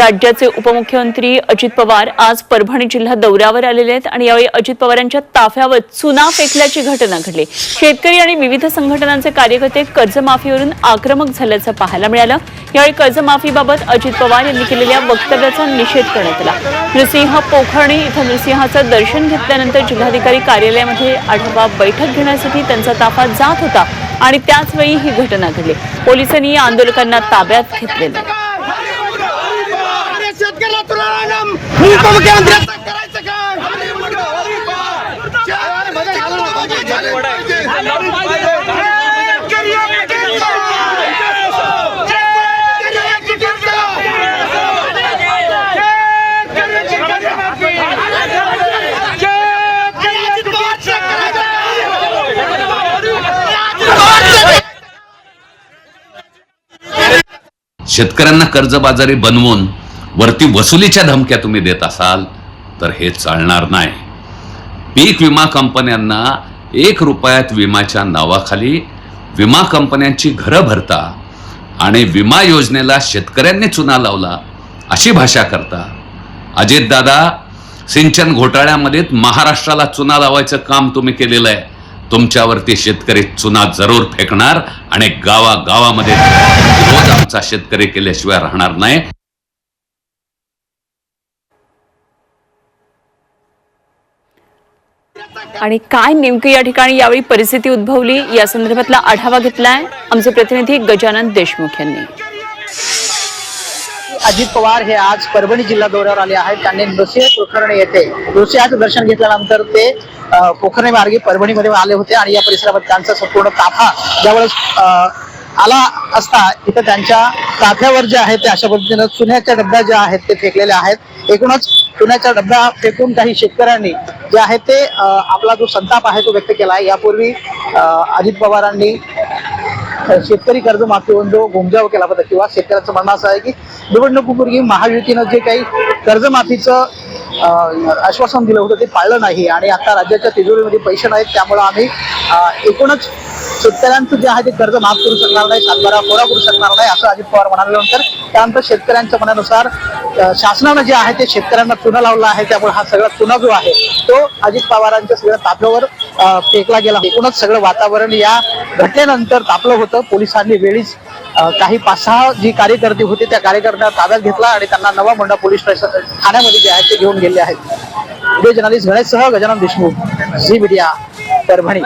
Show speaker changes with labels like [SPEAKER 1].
[SPEAKER 1] राज्याचे उपमुख्यमंत्री अजित पवार आज परभणी जिल्हा दौऱ्यावर आलेले आहेत आणि यावेळी अजित पवारांच्या ताफ्यावर चुना फेकल्याची घटना घडली. शेतकरी आणि विविध संघटनांचे कार्यकर्ते कर्जमाफीवरून आक्रमक झाल्याचं पाहायला मिळालं. यावेळी कर्जमाफीबाबत अजित पवार यांनी केलेल्या वक्तव्याचा निषेध करण्यात आला. नृसिंह पोखर्णी इथं नृसिंहाचं दर्शन घेतल्यानंतर जिल्हाधिकारी कार्यालयामध्ये आढावा बैठक घेण्यासाठी त्यांचा ताफा जात होता आणि त्याच वेळी ही घटना घडली. पोलिसांनी या आंदोलकांना ताब्यात घेतलेलं आहे.
[SPEAKER 2] तुला उपमुख्यमंत्र्यांचं करायचं काय
[SPEAKER 3] शेतकऱ्यांना कर्जबाजारी बनवून वरती वसुलीच्या धमक्या तुम्ही देत असाल तर हे चालणार नाही. पीक विमा कंपन्यांना एक रुपयात विमाच्या नावाखाली विमा कंपन्यांची घरं भरता आणि विमा योजनेला शेतकऱ्यांनी चुना लावला अशी भाषा करता. अजितदादा सिंचन घोटाळ्यामध्ये महाराष्ट्राला चुना लावायचं काम तुम्ही केलेलं आहे. तुमच्यावरती शेतकरी चुना जरूर फेकणार आणि गावागावामध्ये रोज आमचा शेतकरी केल्याशिवाय राहणार नाही.
[SPEAKER 1] आणि काय नेमकी या ठिकाणी यावेळी परिस्थिती उद्भवली या संदर्भातला आढावा घेतलाय आमचे प्रतिनिधी गजानन देशमुख यांनी.
[SPEAKER 4] अजित पवार हे आज परभणी जिल्हा दौऱ्यावर आले आहेत. त्यांनी नृसिंह पोखरणे येथे नृसिंहाचं दर्शन घेतल्यानंतर ते पोखरणे मार्गे परभणीमध्ये आले होते आणि या परिसरामध्ये त्यांचा संपूर्ण ताफा ज्यावेळेस आला असता इथं त्यांच्या काथ्यावर जे आहे ते अशा पद्धतीनं चुन्याच्या डब्या ज्या आहेत ते फेकलेल्या आहेत. एकूणच चुन्याच्या डब्या फेकून काही शेतकऱ्यांनी जे आहे ते आपला जो संताप आहे तो व्यक्त केला आहे. यापूर्वी अजित पवारांनी शेतकरी कर्जमाफीवर जो घुमजाव केला होता किंवा शेतकऱ्यांचं म्हणणं असं आहे की निवडणुकीपूर्वी महायुतीनं जे काही कर्जमाफीचं आश्वासन दिलं होतं ते पाळलं नाही आणि आता राज्याच्या तिजोरीमध्ये पैसे नाहीत. त्यामुळं आम्ही एकूणच शेतकऱ्यांचं जे आहे ते कर्ज माफ करू शकणार नाही सातबारा कोरा करू शकणार नाही असं अजित पवार म्हणाल्यानंतर त्यानंतर शेतकऱ्यांच्या मनानुसार शासनानं जे आहे ते शेतकऱ्यांना चुना लावला आहे त्यामुळे हा सगळा चुना जो आहे तो अजित पवारांच्या सगळ्या ताफ्यावर फेकला गेला. एकूणच सगळं वातावरण या घटनेनंतर तापलं होतं. पोलिसांनी वेळीच काही पाच सहा जी कार्यकर्ते होते त्या कार्यकर्त्यांना ताब्यात घेतला आणि त्यांना नवा मोंढा पोलीस स्टेशन ठाण्यामध्ये जे आहे ते घेऊन गेले आहेत. व्हिडिओ जर्नलिस्ट गणेशसह गजानन देशमुख झी मीडिया. ભણી.